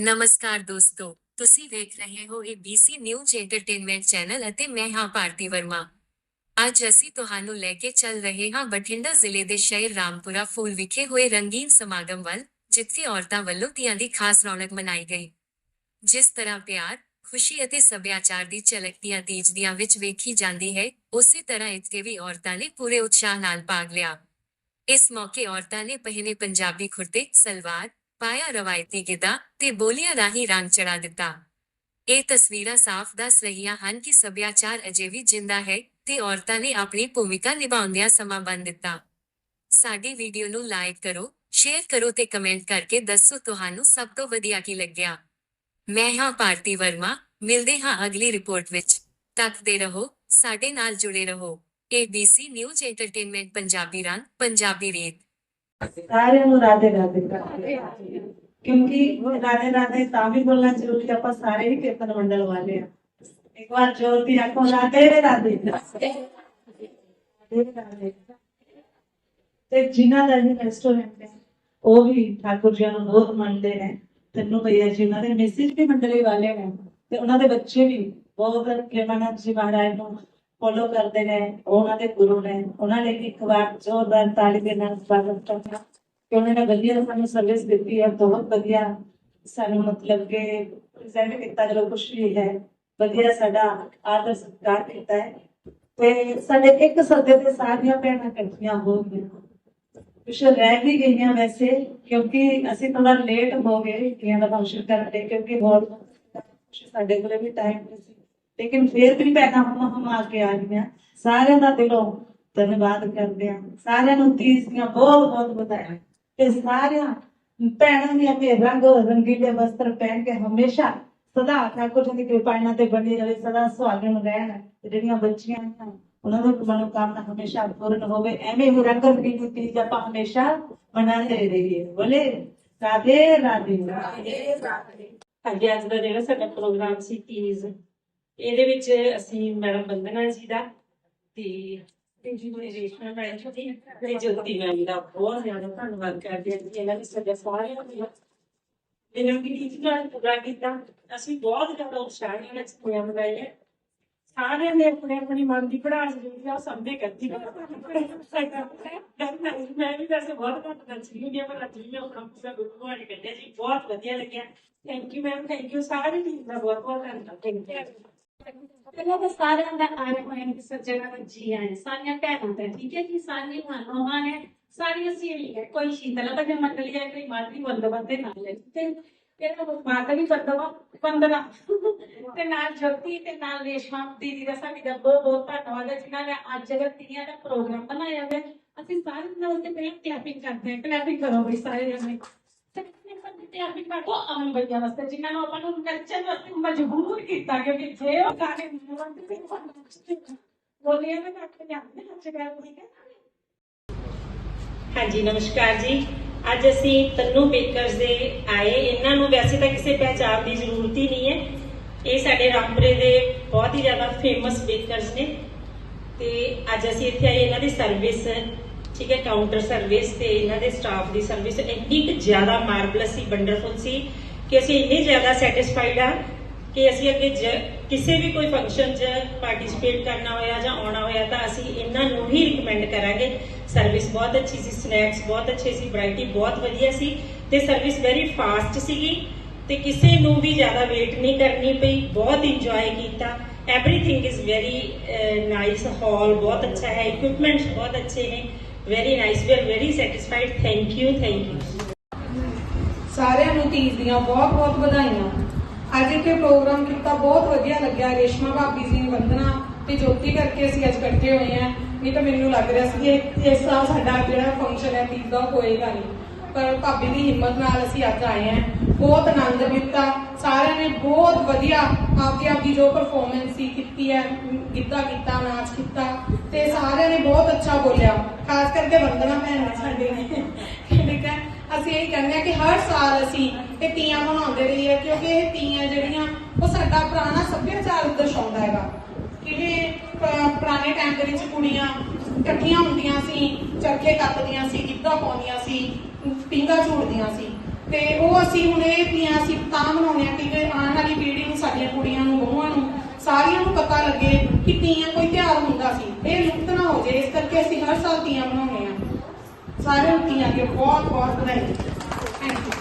ਨਮਸਕਾਰ ਦੋਸਤੋ, ਤੁਸੀਂ ਵੇਖ ਰਹੇ ਹੋ ABC ਨਿਊਜ਼ ਐਂਟਰਟੇਨਮੈਂਟ ਚੈਨਲ ਅਤੇ ਮੈਂ ਹਾਂ ਭਾਰਤੀ ਵਰਮਾ। ਅੱਜ ਅਸੀਂ ਤੁਹਾਨੂੰ ਲੈ ਕੇ ਚੱਲ ਰਹੇ ਹਾਂ ਬਠਿੰਡਾ ਜ਼ਿਲ੍ਹੇ ਦੇ ਸ਼ਹਿਰ ਰਾਮਪੁਰਾ ਫੂਲ ਵਿਖੇ ਹੋਏ ਰੰਗੀਨ ਸਮਾਗਮ ਵੱਲ, ਜਿੱਥੇ ਔਰਤਾਂ ਵੱਲੋਂ ਤੀਆਂ ਦੀ ਖਾਸ ਰੌਣਕ ਮਨਾਈ ਗਈ। ਜਿਸ ਤਰ੍ਹਾਂ ਪਿਆਰ, ਖੁਸ਼ੀ ਅਤੇ ਸੱਭਿਆਚਾਰ ਦੀ ਝਲਕ ਤੀਆਂ ਤੀਜ ਵਿੱਚ ਵੇਖੀ ਜਾਂਦੀ ਹੈ, ਉਸੇ ਤਰ੍ਹਾਂ ਇੱਥੇ ਵੀ ਔਰਤਾਂ ਨੇ ਪੂਰੇ ਉਤਸ਼ਾਹ ਨਾਲ ਭਾਗ ਲਿਆ। ਇਸ ਮੌਕੇ ਔਰਤਾਂ ਨੇ ਪਹਿਨੇ ਪੰਜਾਬੀ ਕੁੜਤੇ, ਸਲਵਾਰ ਪਾਇਆ ਰਵਾਇਤੀ ਗਿੱਧਾ ਤੇ ਬੋਲੀਆਂ ਰਾਹੀਂ ਰੰਗ ਚੜਾ ਦਿੱਤਾ। ਇਹ ਤਸਵੀਰਾਂ ਸਾਫ਼ ਦੱਸ ਰਹੀਆਂ ਹਨ ਕਿ ਸੱਭਿਆਚਾਰ ਅਜੇ ਵੀ ਜਿੰਦਾ ਹੈ ਤੇ ਔਰਤਾਂ ਨੇ ਆਪਣੀ ਭੂਮਿਕਾ ਨਿਭਾਉਂਦਿਆਂ ਸਮਾਂ ਬੰਨ ਦਿੱਤਾ। ਸਾਡੀ ਵੀਡੀਓ ਨੂੰ ਲਾਈਕ ਕਰੋ, ਸ਼ੇਅਰ ਕਰੋ ਤੇ ਕਮੈਂਟ ਕਰਕੇ ਦੱਸੋ ਤੁਹਾਨੂੰ ਸਭ ਤੋਂ ਵਧੀਆ ਕੀ ਲੱਗਿਆ। ਮੈਂ ਹਾਂ ਭਾਰਤੀ ਵਰਮਾ, ਮਿਲਦੇ ਹਾਂ ਅਗਲੀ ਰਿਪੋਰਟ ਵਿੱਚ। ਤੱਕਦੇ ਰਹੋ, ਸਾਡੇ ਨਾਲ ਜੁੜੇ ਰਹੋ। ABC ਨਿਊਜ਼ ਐਂਟਰਟੇਨਮੈਂਟ ਪੰਜਾਬੀ ਰੰਗ, ਪੰਜਾਬੀ ਰੇਤ। ਸਾਰਿਆਂ ਨੂੰ ਰਾਧੇ ਰਾਧੇ ਕਿਉਂਕਿ ਰਾਧੇ ਰਾਧੇ ਤਾਂ ਵੀ ਬੋਲਣਾ ਜ਼ਰੂਰੀ ਆਪਾਂ ਸਾਰੇ ਹੀ ਕੀਰਤਨ ਮੰਡਲ ਵਾਲੇ ਆ ਇੱਕ ਵਾਰ ਜੋਤੀ ਆਖੋ ਰਾਧੇ ਰਾਧੇ। ਰਾਧੇ ਤੇ ਜਿਨ੍ਹਾਂ ਦਾ ਵੀ ਰੈਸਟੋਰੈਂਟ ਹੈ ਉਹ ਵੀ ਠਾਕੁਰ ਜੀ ਨੂੰ ਬਹੁਤ ਮੰਨਦੇ ਨੇ। ਤੈਨੂੰ ਭਈਆ ਜੀ ਉਹਨਾਂ ਦੇ ਮੈਸੇਜ ਵੀ ਮੰਡਲੀ ਵਾਲੇ ਨੇ। ਤੇ ਉਹਨਾਂ ਦੇ ਬੱਚੇ ਵੀ ਬਹੁਤ ਪ੍ਰੇਮਾਨੰਦ ਜੀ ਮਹਾਰਾਜ ਨੂੰ ਫੋਲੋ ਕਰਦੇ ਨੇ, ਉਹਨਾਂ ਦੇ ਗੁਰੂ ਨੇ, ਉਹਨਾਂ ਨੇ ਇੱਕ ਵਾਰ ਜ਼ੋਰਦਾਰ ਤਾਲੀ ਦੇ ਨਾਲ ਸਵਾਗਤ ਕਰਨਾ ਕਿ ਉਹਨਾਂ ਨੇ ਵਧੀਆ ਸਾਨੂੰ ਸਰਵਿਸ ਦਿੱਤੀ ਹੈ, ਬਹੁਤ ਵਧੀਆ ਸਾਨੂੰ ਮਤਲਬ ਕਿ ਪ੍ਰੈਜ਼ੈਂਟ ਕੀਤਾ, ਜਦੋਂ ਕੁਛ ਵੀ ਹੈ, ਵਧੀਆ ਸਾਡਾ ਆਦਰ ਸਤਿਕਾਰ ਕੀਤਾ ਹੈ। ਤੇ ਸਾਡੇ ਇੱਕ ਸੱਦੇ ਤੇ ਸਾਰੀਆਂ ਭੈਣਾਂ ਇਕੱਠੀਆਂ ਹੋ ਗਈਆਂ। ਕੁਛ ਰਹਿ ਵੀ ਗਈਆਂ ਵੈਸੇ, ਕਿਉਂਕਿ ਅਸੀਂ ਥੋੜਾ ਲੇਟ ਹੋ ਗਏ ਕਿਆਂ ਦਾ ਫੰਕਸ਼ਨ ਕਰਨ ਕਿਉਂਕਿ ਬਹੁਤ ਸਾਡੇ ਕੋਲੇ ਵੀ ਟਾਈਮ ਨਹੀਂ ਸੀ। ਲੇਕਿਨ ਫਿਰ ਵੀ ਭੈਣਾਂ ਹਮ ਹਮ ਆ ਕੇ ਆ ਗਈਆਂ ਸਾਰਿਆਂ ਦਾ ਦਿਲੋਂ ਧੰਨਵਾਦ ਕਰਦੇ ਹਾਂ। ਸਾਰਿਆਂ ਨੂੰ ਤੀਜ ਦੀਆਂ ਬਹੁਤ ਬਹੁਤ ਵਧਾਈਆਂ ਤੇ ਸਾਰਿਆਂ ਭੈਣਾਂ ਨੇ ਆਪਣੇ ਰੰਗ ਰੰਗੀਲੇ ਵਸਤਰ ਪਹਿਨ ਕੇ ਹਮੇਸ਼ਾ ਸਦਾ ਠਾਕੁਰ ਜੀ ਦੀ ਕਿਰਪਾ ਇਹਨਾਂ ਤੇ ਬਣੀ ਰਹੇ, ਸਦਾ ਸੁਹਾਗਣ ਰਹਿਣ। ਤੇ ਜਿਹੜੀਆਂ ਬੱਚੀਆਂ ਹਨ ਉਹਨਾਂ ਦੀ ਮਨੋਕਾਮਨਾ ਹਮੇਸ਼ਾ ਪੂਰਨ ਹੋਵੇ। ਐਵੇਂ ਹੀ ਰੰਗ ਰੰਗੀਲੀ ਤੀਜ ਆਪਾਂ ਹਮੇਸ਼ਾ ਮਨਾਉਂਦੇ ਰਹੀਏ। ਬੋਲੇ, ਰਾਧੇ ਰਾਧੇ। ਰਾਧੇ ਰਾਧੇ। ਅੱਜ ਅੱਜ ਦਾ ਜਿਹੜਾ ਸਾਡਾ ਪ੍ਰੋਗਰਾਮ ਸੀ ਤੀਜ਼ ਇਹਦੇ ਵਿੱਚ ਅਸੀਂ ਮੈਡਮ ਬੰਦਨਾ ਜੀ ਦਾ ਤੇ ਰੇਸ਼ਮਾ ਮੈਡਮ ਜੀ ਤੇ ਜੋਤੀ ਮੈਮ ਦਾ ਬਹੁਤ ਜ਼ਿਆਦਾ ਧੰਨਵਾਦ ਕਰਦੇ ਹਾਂ ਜੀ ਇਹਨਾਂ ਨੇ ਸਾਡੇ ਸਾਰਿਆਂ ਨੂੰ ਇਹਨਾਂ ਦੀ ਟੀਚ ਨਾਲ ਪੂਰਾ ਕੀਤਾ ਅਸੀਂ ਬਹੁਤ ਜ਼ਿਆਦਾ ਉਤਸ਼ਾਹ ਨਾਲ ਛੁੱਟੀਆਂ ਮਨਾਈਆਂ ਸਾਰਿਆਂ ਨੇ ਆਪਣੇ ਆਪਣੀ ਮਨ ਦੀ ਪੜਾਸ ਜਿਹੜੀ ਆ ਸਭ ਨੇ ਕਰਤੀ ਮੈਂ ਵੀ ਵੈਸੇ ਬਹੁਤ ਘੱਟ ਨੱਚਦੀ ਹੁੰਦੀ ਆ ਪਰ ਅੱਜ ਵੀ ਮੈਂ ਆਪਣਾ ਪੂਰਾ ਗੁਰੂ ਘਰ ਕੱਢਿਆ ਜੀ ਬਹੁਤ ਵਧੀਆ ਲੱਗਿਆ thank you ma'am thank you sorry team ਦਾ ਬਹੁਤ ਬਹੁਤ ਧੰਨਵਾਦ ਥੈਂਕ ਯੂ ਪਹਿਲਾਂ ਤਾਂ ਸਾਰਿਆਂ ਦਾ ਆਰੇ ਸੱਜਣਾ ਦਾ ਜੀ ਆਏ, ਸਾਰੀਆਂ ਭੈਣਾਂ ਦਾ ਠੀਕ ਹੈ ਜੀ, ਸਾਰੀਆਂ ਮਾਨੋਆਂ ਨੇ ਸਾਰੀਆਂ ਸਹੇਲੀਆਂ ਕੋਈ ਸ਼ੀਤਲਾ ਤਾਂ ਜਮਾ ਕਲੀ ਹੈ ਕੋਈ ਮਾਤਰੀ ਬੰਦਵੰਤੇ ਨਾਲ ਤੇ ਇਹਨਾਂ ਮਾਤਾ ਵੀ ਬੰਦਵਾ ਬੰਦਨਾ ਤੇ ਨਾਲ ਜੋਤੀ ਤੇ ਨਾਲ ਰੇਸ਼ਮਾ ਦੀਦੀ ਦਾ ਸਾਡੀ ਦਾ ਬਹੁਤ ਬਹੁਤ ਧੰਨਵਾਦ ਹੈ, ਜਿਨ੍ਹਾਂ ਨੇ ਅੱਜ ਜਗਤ ਦਾ ਪ੍ਰੋਗਰਾਮ ਬਣਾਇਆ ਹੈ ਅਸੀਂ ਸਾਰੇ ਨਾਲ ਤੇ ਪਹਿਲਾਂ ਕਲੈਪਿੰਗ ਕਰਦੇ ਹਾਂ ਕਲੈਪਿੰਗ ਕਰੋ ਬਈ ਸਾਰੇ ਜਣੇ ਤੇ ਆਪੀ ਕਰੋ ਆਮ ਬੱਚਿਆਂ ਵਾਸਤੇ, ਜਿਨ੍ਹਾਂ ਨੂੰ ਆਪਾਂ ਨੂੰ ਨੱਚਣ ਵਾਸਤੇ ਮਜਬੂਰ ਕੀਤਾ ਕਿਉਂਕਿ ਜੇ ਉਹ ਗਾਣੇ ਮੁੰਡੇ ਬੋਲੀਏ ਮੈਂ ਕੱਟ ਜਾਂਦੇ ਨੱਚ ਗਿਆ ਠੀਕ ਹੈ ਹਾਂਜੀ, ਨਮਸਕਾਰ ਜੀ। ਅੱਜ ਅਸੀਂ ਤੰਨੂ ਬੇਕਰਸ ਦੇ ਆਏ। ਇਹਨਾਂ ਨੂੰ ਵੈਸੇ ਤਾਂ ਕਿਸੇ ਪਹਿਚਾਣ ਦੀ ਜ਼ਰੂਰਤ ਹੀ ਨਹੀਂ ਹੈ। ਇਹ ਸਾਡੇ ਰਾਮਪੁਰੇ ਦੇ ਬਹੁਤ ਹੀ ਜ਼ਿਆਦਾ ਫੇਮਸ ਬੇਕਰਸ ਨੇ। ਤੇ ਅੱਜ ਅਸੀਂ ਇੱਥੇ ਆਏ, ਇਹਨਾਂ ਦੀ ਸਰਵਿਸ ਠੀਕ ਹੈ ਕਾਊਂਟਰ ਸਰਵਿਸ ਤੇ ਇਹਨਾਂ ਦੇ ਸਟਾਫ ਦੀ ਸਰਵਿਸ ਇੰਨੀ ਕੁ ਜ਼ਿਆਦਾ ਮਾਰਵਲਸ ਸੀ ਵੰਡਰਫੁਲ ਸੀ ਕਿ ਅਸੀਂ ਇੰਨੇ ਜ਼ਿਆਦਾ ਸੈਟੀਸਫਾਈਡ ਆ ਕਿ ਅਸੀਂ ਅੱਗੇ ਕਿਸੇ ਵੀ ਕੋਈ ਫੰਕਸ਼ਨ 'ਚ ਪਾਰਟਿਸਿਪੇਟ ਕਰਨਾ ਹੋਇਆ ਜਾਂ ਆਉਣਾ ਹੋਇਆ ਤਾਂ ਅਸੀਂ ਇਹਨਾਂ ਨੂੰ ਹੀ ਰਿਕਮੈਂਡ ਕਰਾਂਗੇ। ਸਰਵਿਸ ਬਹੁਤ ਅੱਛੀ ਸੀ ਸਨੈਕਸ ਬਹੁਤ ਅੱਛੇ ਸੀ ਵੈਰਾਈਟੀ ਬਹੁਤ ਵਧੀਆ ਸੀ ਤੇ ਸਰਵਿਸ ਵੈਰੀ ਫਾਸਟ ਸੀਗੀ ਤੇ ਕਿਸੇ ਨੂੰ ਵੀ ਜ਼ਿਆਦਾ ਵੇਟ ਨਹੀਂ ਕਰਨੀ ਪਈ, ਬਹੁਤ ਇੰਜੋਏ ਕੀਤਾ। Everything is very nice hall ਬਹੁਤ ਅੱਛਾ ਹੈ ਇਕਵਿਪਮੈਂਟਸ ਬਹੁਤ ਅੱਛੇ ਨੇ। Very nice we are very satisfied thank you thank you ਸਾਰਿਆਂ ਨੂੰ ਤੀਜ ਦੀਆਂ ਬਹੁਤ ਬਹੁਤ ਵਧਾਈਆਂ। ਅੱਜ ਇੱਥੇ ਪ੍ਰੋਗਰਾਮ ਕੀਤਾ, ਬਹੁਤ ਵਧੀਆ ਲੱਗਿਆ। ਰੇਸ਼ਮਾ ਭਾਬੀ ਜੀ ਦੀ ਵੰਦਨਾ ਤੇ ਜੋਤੀ ਕਰਕੇ ਅਸੀਂ ਅੱਜ ਇਕੱਠੇ ਹੋਏ ਆ ਨਹੀਂ ਤਾਂ ਮੈਨੂੰ ਲੱਗ ਰਿਹਾ ਸੀ ਕਿ ਇਸ ਸਾਲ ਸਾਡਾ ਜਿਹੜਾ ਫੰਕਸ਼ਨ ਹੈ ਤੀਜ ਦਾ ਹੋਏਗਾ ਨਹੀਂ। ਪਰ ਭਾਬੀ ਦੀ ਹਿੰਮਤ ਨਾਲ ਅਸੀਂ ਅੱਜ ਆਏ ਆ ਬਹੁਤ ਆਨੰਦ ਲਿੱਤਾ ਸਾਰਿਆਂ ਨੇ ਬਹੁਤ ਵਧੀਆ ਆਪਦੀ ਆਪਦੀ ਜੋ ਪਰਫਾਰਮੈਂਸ ਸੀ, ਕੀਤੀ ਹੈ, ਗਿੱਧਾ ਕੀਤਾ, ਨਾਚ ਕੀਤਾ ਤੇ ਸਾਰਿਆਂ ਨੇ ਬਹੁਤ ਅੱਛਾ ਬੋਲਿਆ। ਖਾਸ ਕਰਕੇ ਵੰਦਨਾ ਭੈਣ ਨੇ ਸਾਡੇ। ਨੇ ਠੀਕ ਹੈ ਅਸੀਂ ਇਹ ਕਹਿੰਦੇ ਆ ਕਿ ਹਰ ਸਾਲ ਅਸੀਂ ਇਹ ਤੀਆਂ ਮਨਾਉਂਦੇ ਰਹੀਏ, ਕਿਉਂਕਿ ਇਹ ਤੀਆਂ ਜਿਹੜੀਆਂ ਉਹ ਸਾਡਾ ਪੁਰਾਣਾ ਸੱਭਿਆਚਾਰ ਦਰਸਾਉਂਦਾ ਹੈਗਾ। ਕਿਉਂਕਿ ਪੁਰਾਣੇ ਟਾਈਮ ਦੇ ਵਿੱਚ ਕੁੜੀਆਂ ਇਕੱਠੀਆਂ ਹੁੰਦੀਆਂ ਸੀ, ਚਰਖੇ ਕੱਤਦੀਆਂ ਸੀ, ਗਿੱਧਾ ਪਾਉਂਦੀਆਂ ਸੀ ਪੀਂਘਾਂ ਝੂੜਦੀਆਂ ਸੀ। ਤੇ ਉਹ ਅਸੀਂ ਹੁਣ ਇਹ ਤੀਆਂ ਅਸੀਂ ਤਾਂ ਮਨਾਉਂਦੇ ਆ ਕਿ ਆਉਣ ਵਾਲੀ ਪੀੜ੍ਹੀ ਨੂੰ, ਸਾਡੀਆਂ ਕੁੜੀਆਂ ਨੂੰ, ਬਹੂਆਂ ਨੂੰ ਸਾਰਿਆਂ ਨੂੰ ਪਤਾ ਲੱਗੇ ਕਿ ਤੀਆਂ ਕੋਈ ਤਿਉਹਾਰ ਹੁੰਦਾ ਸੀ। ਇਹ ਲੁਪਤ ਨਾ ਹੋ ਜਾਏ, ਇਸ ਕਰਕੇ ਅਸੀਂ ਹਰ ਸਾਲ ਤੀਆਂ ਮਨਾਉਂਦੇ ਆ ਸਾਰਿਆਂ ਨੂੰ ਤੀਆਂ ਦੀ ਬਹੁਤ ਬਹੁਤ ਵਧਾਈ। Thank you